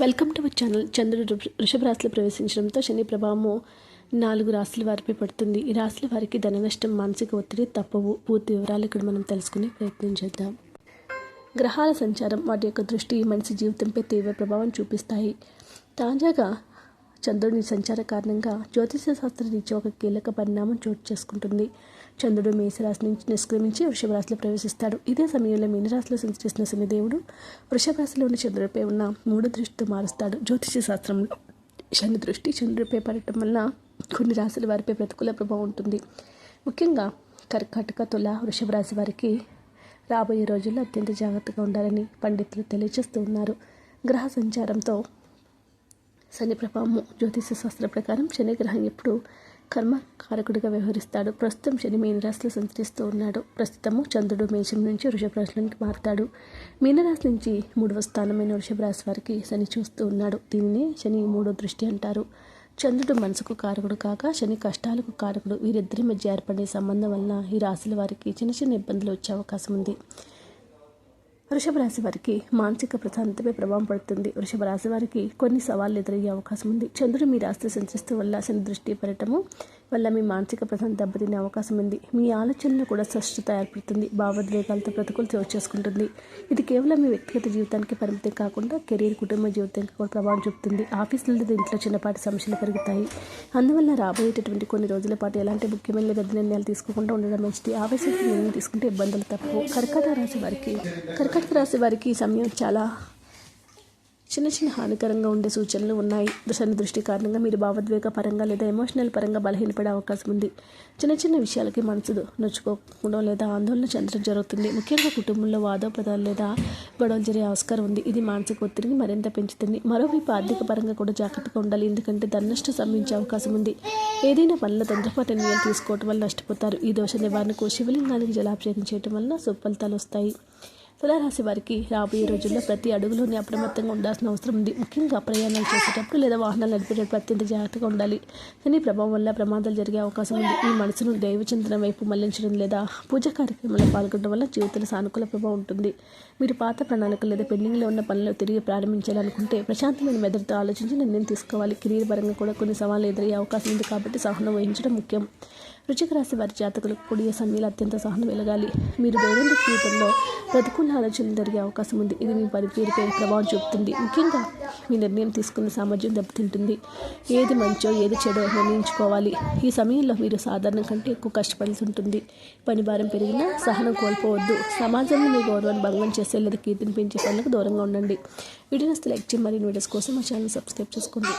Welcome to our channel చంద్రుడు వృషభ రాశిలో ప్రవేశించడంతో శని ప్రభావము నాలుగు రాశుల వారిపై పడుతుంది. ఈ రాశుల వారికి ధన నష్టం మానసిక ఒత్తిడి తప్పవు. పూర్తి వివరాలు ఇక్కడ మనం తెలుసుకునే ప్రయత్నం చేద్దాం. గ్రహాల సంచారం వాటి యొక్క దృష్టి మనిషి జీవితంపై తీవ్ర ప్రభావం చూపిస్తాయి. తాజాగా చంద్రుని సంచార కారణంగా జ్యోతిష శాస్త్ర రీత్యా ఒక కీలక పరిణామం చోటు చేసుకుంటుంది. చంద్రుడు మేషరాశి నుంచి నిష్క్రమించి వృషభరాశిలో ప్రవేశిస్తాడు. ఇదే సమయంలో మీనరాశిలో సంచరిస్తున్న శనిదేవుడు వృషభ ఉన్న చంద్రుడిపై ఉన్న మూడు దృష్టితో మారుస్తాడు. జ్యోతిష శాస్త్రంలో శని దృష్టి చంద్రుడిపై పడటం వల్ల కొన్ని రాశుల వారిపై ప్రతికూల ప్రభావం ఉంటుంది. ముఖ్యంగా కర్కాటక తుల వృషభ రాశి వారికి రాబోయే రోజుల్లో అత్యంత జాగ్రత్తగా ఉండాలని పండితులు తెలియజేస్తూ ఉన్నారు. గ్రహ సంచారంతో శని ప్రభావము జ్యోతిష శాస్త్ర ప్రకారం శని గ్రహం ఎప్పుడు కర్మ కారకుడిగా వ్యవహరిస్తాడు. ప్రస్తుతం శని మీనరాశిలో సంచరిస్తూ ఉన్నాడు. ప్రస్తుతము చంద్రుడు మేషం నుంచి వృషభ రాశిలోకి మారుతాడు. మీనరాశి నుంచి మూడవ స్థానమైన వృషభ రాశి వారికి శని చూస్తూ ఉన్నాడు. దీనినే శని మూడో దృష్టి అంటారు. చంద్రుడు మనసుకు కారకుడు కాక శని కష్టాలకు కారకుడు. వీరిద్దరి మధ్య ఏర్పడే సంబంధం వలన ఈ రాశుల వారికి చిన్న చిన్న ఇబ్బందులు వచ్చే అవకాశం ఉంది. వృషభ రాశి వారికి మానసిక ప్రశాంతపై ప్రభావం పడుతుంది. వృషభ రాశి వారికి కొన్ని సవాళ్ళు ఎదురయ్యే అవకాశం ఉంది. చంద్రుడు మీ రాశి సంచరిస్తూ వల్ల శని దృష్టి పడటము వల్ల మీ మానసిక ప్రశాంతత దెబ్బతినే అవకాశం ఉంది. మీ ఆలోచనలో కూడా స్పష్టత ఏర్పడుతుంది. భావోద్వేగాలతో ప్రతికూల చోటు చేసుకుంటుంది. ఇది కేవలం మీ వ్యక్తిగత జీవితానికి పరిమితం కాకుండా కెరీర్ కుటుంబ జీవితానికి కూడా ప్రభావం చూపుతుంది. ఆఫీసులో లేదా ఇంట్లో చిన్నపాటి సమస్యలు పెరుగుతాయి. అందువల్ల రాబోయేటటువంటి కొన్ని రోజుల పాటు ఎలాంటి ముఖ్యమైన పెద్ద నిర్ణయాలు తీసుకోకుండా ఉండడం మంచిది ఆవేశంతో నిర్ణయం తీసుకుంటే ఇబ్బందులు తప్పు కర్కాటక రాశి వారికి కర్కాటక రాశి వారికి ఈ సమయం చాలా చిన్న చిన్న హానికరంగా ఉండే సూచనలు ఉన్నాయి. దశన దృష్టి కారణంగా మీరు భావోద్వేగ పరంగా లేదా ఎమోషనల్ పరంగా బలహీనపడే అవకాశం ఉంది. చిన్న చిన్న విషయాలకి మనసు నొచ్చుకోకుండా లేదా ఆందోళన చెందడం జరుగుతుంది. ముఖ్యంగా కుటుంబంలో వాదోపదాలు లేదా గొడవలు జరిగే ఆస్కారం ఉంది. ఇది మానసిక ఒత్తిడిని మరింత పెంచుతుంది. మరోవైపు ఆర్థిక పరంగా కూడా జాగ్రత్తగా ఉండాలి. ఎందుకంటే ధన నష్టం సంభవించే అవకాశం ఉంది. ఏదైనా పనుల తొందరపాటు నిర్ణయాలు తీసుకోవటం వల్ల నష్టపోతారు. ఈ దోష నివారణకు శివలింగానికి జలాభిషేకం చేయటం వల్ల సుఫలితాలు వస్తాయి. తులారాశి వారికి రాబోయే రోజుల్లో ప్రతి అడుగులోనే అప్రమత్తంగా ఉండాల్సిన అవసరం ఉంది. ముఖ్యంగా ప్రయాణాలు చేసేటప్పుడు లేదా వాహనాలు నడిపేటప్పుడు అత్యంత జాగ్రత్తగా ఉండాలి. కానీ ప్రభావం వల్ల ప్రమాదాలు జరిగే అవకాశం ఉంది. మీ మనసును దైవచింతన వైపు మళ్ళించడం లేదా పూజ కార్యక్రమంలో పాల్గొనడం వల్ల జీవితంలో సానుకూల ప్రభావం ఉంటుంది. మీరు పాత ప్రణాళికలు లేదా పెండింగ్లో ఉన్న పనులు తిరిగి ప్రారంభించాలనుకుంటే ప్రశాంతమైన మెదడుతో ఆలోచించి నిర్ణయం తీసుకోవాలి. కెరీర్ పరంగా కూడా కొన్ని సవాళ్ళు ఎదురయ్యే అవకాశం ఉంది కాబట్టి సహనం వహించడం ముఖ్యం. వృచిక రాశి వారి జాతకులకు కూడా ఈ సమయంలో అత్యంత సహనం వెలగాలి. మీరు దైనందిక జీవితంలో ప్రతికూల ఆలోచనలు జరిగే అవకాశం ఉంది. ఇది మీ పనితీరుపై ప్రభావం చూపుతుంది. ముఖ్యంగా మీ నిర్ణయం తీసుకున్న సామర్థ్యం దెబ్బతింటుంది. ఏది మంచో ఏది చెడో నిర్ణయించుకోవాలి. ఈ సమయంలో మీరు సాధారణం కంటే ఎక్కువ కష్టపడాల్సి ఉంటుంది. పని భారం పెరిగినా సహనం కోల్పోవద్దు. సమాజంలో మీ గౌరవాన్ని భంగం చేసే లేదా కీర్తిని పెంచే పనులకు దూరంగా ఉండండి. వీడియోస్ లైక్ చేసి మరిన్ని వీడియోస్ కోసం మా ఛానల్ సబ్స్క్రైబ్ చేసుకోండి.